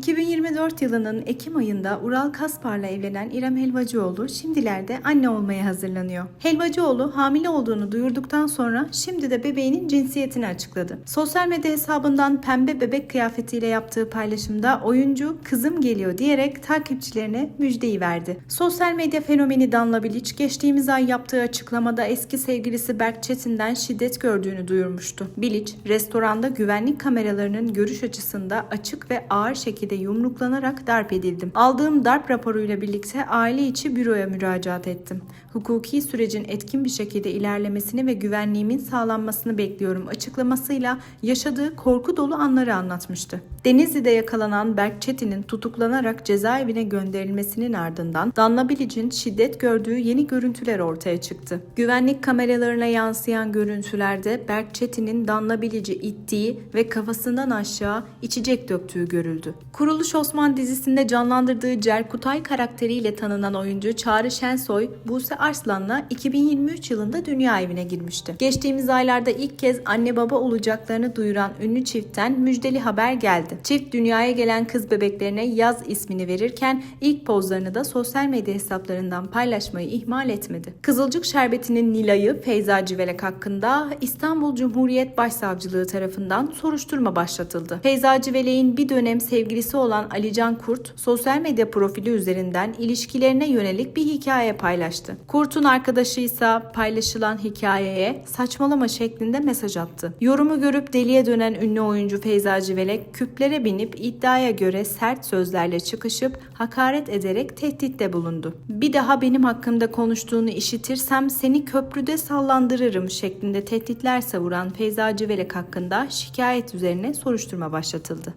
2024 yılının Ekim ayında Ural Kaspar'la evlenen İrem Helvacıoğlu şimdilerde anne olmaya hazırlanıyor. Helvacıoğlu hamile olduğunu duyurduktan sonra şimdi de bebeğinin cinsiyetini açıkladı. Sosyal medya hesabından pembe bebek kıyafetiyle yaptığı paylaşımda oyuncu kızım geliyor diyerek takipçilerine müjdeyi verdi. Sosyal medya fenomeni Danla Bilic geçtiğimiz ay yaptığı açıklamada eski sevgilisi Berk Çetin'den şiddet gördüğünü duyurmuştu. Bilic, restoranda güvenlik kameralarının görüş açısında açık ve ağır şekilde yumruklanarak darp edildim. Aldığım darp raporuyla birlikte aile içi büroya müracaat ettim. Hukuki sürecin etkin bir şekilde ilerlemesini ve güvenliğimin sağlanmasını bekliyorum açıklamasıyla yaşadığı korku dolu anları anlatmıştı. Denizli'de yakalanan Berk Çetin'in tutuklanarak cezaevine gönderilmesinin ardından Danla Bilic'in şiddet gördüğü yeni görüntüler ortaya çıktı. Güvenlik kameralarına yansıyan görüntülerde Berk Çetin'in Danla Bilic'i ittiği ve kafasından aşağı içecek döktüğü görüldü. Kuruluş Osman dizisinde canlandırdığı Cerkutay karakteriyle tanınan oyuncu Çağrı Şensoy, Buse Arslan'la 2023 yılında dünya evine girmişti. Geçtiğimiz aylarda ilk kez anne baba olacaklarını duyuran ünlü çiftten müjdeli haber geldi. Çift dünyaya gelen kız bebeklerine Yaz ismini verirken ilk pozlarını da sosyal medya hesaplarından paylaşmayı ihmal etmedi. Kızılcık Şerbeti'nin Nilay'ı Feyza Civelek hakkında İstanbul Cumhuriyet Başsavcılığı tarafından soruşturma başlatıldı. Feyza Civelek'in bir dönem sevgilisi olan Alican Kurt sosyal medya profili üzerinden ilişkilerine yönelik bir hikaye paylaştı. Kurt'un arkadaşı ise paylaşılan hikayeye saçmalama şeklinde mesaj attı. Yorumu görüp deliye dönen ünlü oyuncu Feyza Civelek küplere binip iddiaya göre sert sözlerle çıkışıp hakaret ederek tehditte bulundu. Bir daha benim hakkımda konuştuğunu işitirsem seni köprüde sallandırırım şeklinde tehditler savuran Feyza Civelek hakkında şikayet üzerine soruşturma başlatıldı.